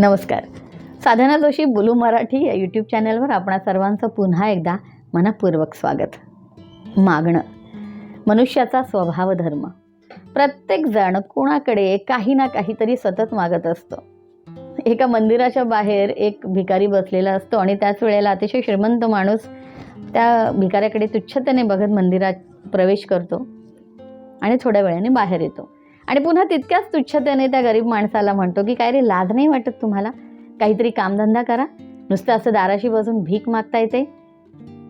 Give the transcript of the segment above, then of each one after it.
नमस्कार. साधना जोशी बोलू मराठी या यूट्यूब चॅनलवर आपणा सर्वांचं पुन्हा एकदा मनपूर्वक स्वागत. मागणं. मनुष्याचा स्वभाव धर्म. प्रत्येकजण कोणाकडे काही ना काहीतरी सतत मागत असतो. एका मंदिराच्या बाहेर एक भिकारी बसलेला असतो आणि त्याच वेळेला अतिशय श्रीमंत माणूस त्या भिकाऱ्याकडे तुच्छतेने बघत मंदिरात प्रवेश करतो आणि थोड्या वेळाने बाहेर येतो. आणि पुन्हा तितक्याच तुच्छतेने त्या गरीब माणसाला म्हणतो की काय रे लाज नाही वाटत तुम्हाला? काहीतरी कामधंदा करा. नुसतं असं दाराशी बसून भीक मागता येते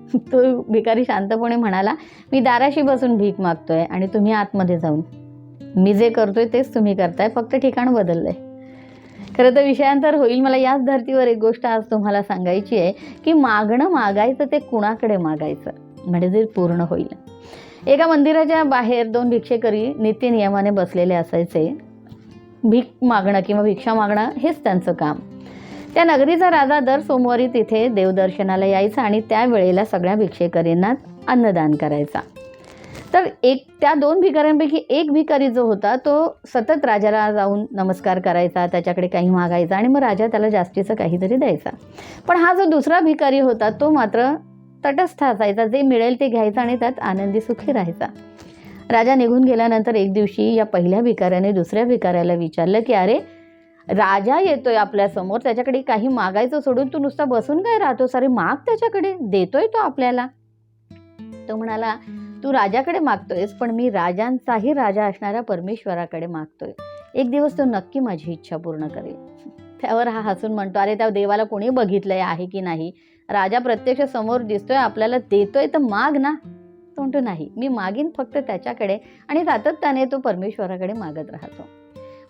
तो भिकारी शांतपणे म्हणाला मी दाराशी बसून भीक मागतोय आणि तुम्ही आतमध्ये जाऊन. मी जे करतोय तेच तुम्ही करताय फक्त ठिकाण बदललंय. खरं तर विषयांतर होईल. मला याच धर्तीवर एक गोष्ट आज तुम्हाला सांगायची आहे की मागणं मागायचं ते कुणाकडे मागायचं? म्हणजे ते पूर्ण होईल. एका मंदिराच्या बाहेर दोन भिक्षेकरी नित्यनियमाने बसलेले असायचे. भीक मागणं किंवा भिक्षा मागणं हेच त्यांचं काम. त्या नगरीचा राजा दर सोमवारी तिथे देवदर्शनाला यायचा आणि त्या वेळेला सगळ्या भिक्षेकरींना अन्नदान करायचा. तर एक त्या दोन भिकाऱ्यांपैकी एक भिकारी जो होता तो सतत राजाला जाऊन नमस्कार करायचा त्याच्याकडे काही मागायचा आणि मग राजा त्याला जास्तीचं काहीतरी द्यायचा. पण हा जो दुसरा भिकारी होता तो मात्र तटस्थ असायचा. जे मिळेल ते घ्यायचा आणि त्यात आनंदी सुखी राहायचा. राजा निघून गेल्यानंतर एक दिवशी या पहिल्या भिकाऱ्याने दुसऱ्या भिकाऱ्याला विचारलं की अरे राजा येतोय आपल्यासमोर. त्याच्याकडे काही मागायचं सोडून तू नुसता बसून काय राहतो अरे माग त्याच्याकडे. देतोय तो आपल्याला. तो म्हणाला तू राजाकडे मागतोयस पण मी राजांचाही राजा असणाऱ्या परमेश्वराकडे मागतोय. एक दिवस तो नक्की माझी इच्छा पूर्ण करेल. त्यावर हा हसून म्हणतो अरे त्या देवाला कोणी बघितलंय? आहे की नाही? राजा प्रत्यक्ष समोर दिसतोय आपल्याला देतोय तर माग ना. तोंड नाही. मी मागीन फक्त त्याच्याकडे आणि सातत्याने तो परमेश्वराकडे मागत राहतो.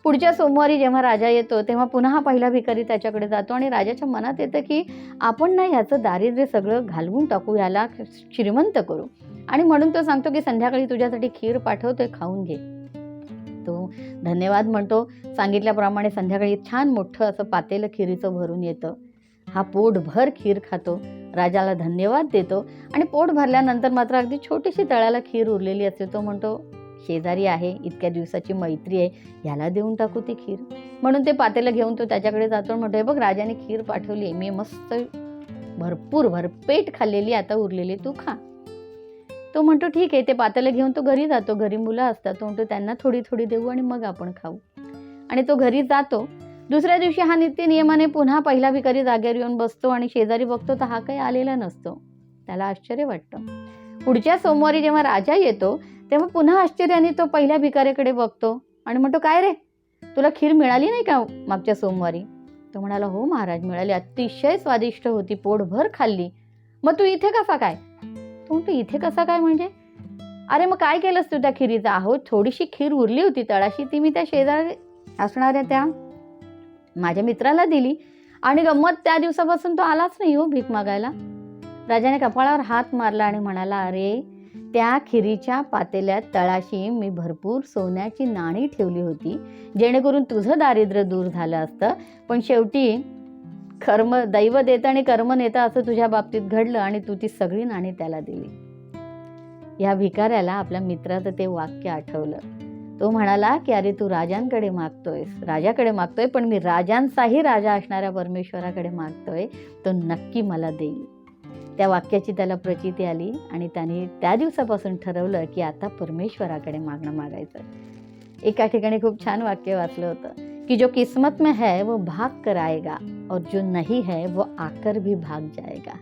पुढच्या सोमवारी जेव्हा राजा येतो तेव्हा पुन्हा हा पहिला भिकारी त्याच्याकडे जातो आणि राजाच्या मनात येतं की आपण ना ह्याचं दारिद्र्य सगळं घालवून टाकू ह्याला श्रीमंत करू. आणि म्हणून तो सांगतो की संध्याकाळी तुझ्यासाठी खीर पाठवतोय खाऊन घे. तो धन्यवाद म्हणतो. सांगितल्याप्रमाणे संध्याकाळी छान मोठं असं पातेलं खिरीचं भरून येतं. हा पोटभर खीर खातो. राजाला धन्यवाद देतो आणि पोट भरल्यानंतर मात्र अगदी छोटीशी तळ्याला खीर उरलेली असते. तो म्हणतो शेजारी आहे इतक्या दिवसाची मैत्री आहे ह्याला देऊन टाकू ती खीर. म्हणून ते पातेलं घेऊन तो त्याच्याकडे जातो म्हणतो "हे बघ राजाने खीर पाठवली आहे मी मस्त भरपूर भरपेट खाल्लेली आता उरलेली तू खा. तो म्हणतो ठीक आहे. ते पातेलं घेऊन तो घरी जातो. घरी मुलं असतात तो म्हणतो त्यांना थोडी थोडी देऊ आणि मग आपण खाऊ. आणि तो घरी जातो. दुसऱ्या दिवशी हा नित्य नियमाने पुन्हा पहिला भिकारी जागेवर येऊन बसतो आणि शेजारी बघतो तर हा काही आलेला नसतो. त्याला आश्चर्य वाटतं. पुढच्या सोमवारी जेव्हा राजा येतो तेव्हा पुन्हा आश्चर्याने तो पहिल्या भिकाऱ्याकडे बघतो आणि म्हणतो काय रे? तुला खीर मिळाली नाही का मागच्या सोमवारी? तो म्हणाला हो महाराज मिळाली. अतिशय स्वादिष्ट होती. पोटभर खाल्ली. मग तू इथे कसा काय? तो म्हणतो इथे कसा काय म्हणजे? अरे मग काय केलंस तू त्या खिरीचा? आहो थोडीशी खीर उरली होती तळाशी. ती मी त्या शेजारी असणाऱ्या त्या माझ्या मित्राला दिली. आणि गंमत त्या दिवसापासून तो आलाच नाही हो भीक मागायला. राजाने कपाळावर हात मारला आणि म्हणाला अरे त्या खिरीच्या पातेल्यात तळाशी मी भरपूर सोन्याची नाणी ठेवली होती जेणेकरून तुझं दारिद्र्य दूर झालं असतं. पण शेवटी कर्म दैव देतं आणि कर्म नेतं असं तुझ्या बाबतीत घडलं आणि तू ती सगळी नाणी त्याला दिली. या भिकाऱ्याला आपल्या मित्राचं ते वाक्य आठवलं. तो म्हणाला की अरे तू राजांकडे मागतोयस. राजाकडे मागतोय पण मी राजांचाही राजा असणाऱ्या परमेश्वराकडे मागतोय तो नक्की मला देईल. त्या वाक्याची त्याला प्रचिती आली आणि त्याने त्या दिवसापासून ठरवलं की आता परमेश्वराकडे मागणं मागायचं एका ठिकाणी खूप छान वाक्य वाचलं होतं की जो किस्मत में है वो भाग कर आएगा और जो नहीं है वो आकर भी भाग जाएगा.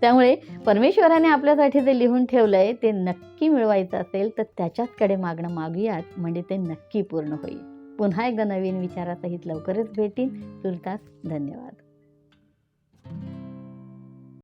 त्यामुळे परमेश्वराने आपल्यासाठी जे लिहून ठेवलं आहे ते नक्की मिळवायचं असेल तर त्याच्याचकडे मागणं मागूयात म्हणजे ते नक्की पूर्ण होईल. पुन्हा एकदा नवीन विचारासहित लवकरच भेटीन. तुर्तास धन्यवाद.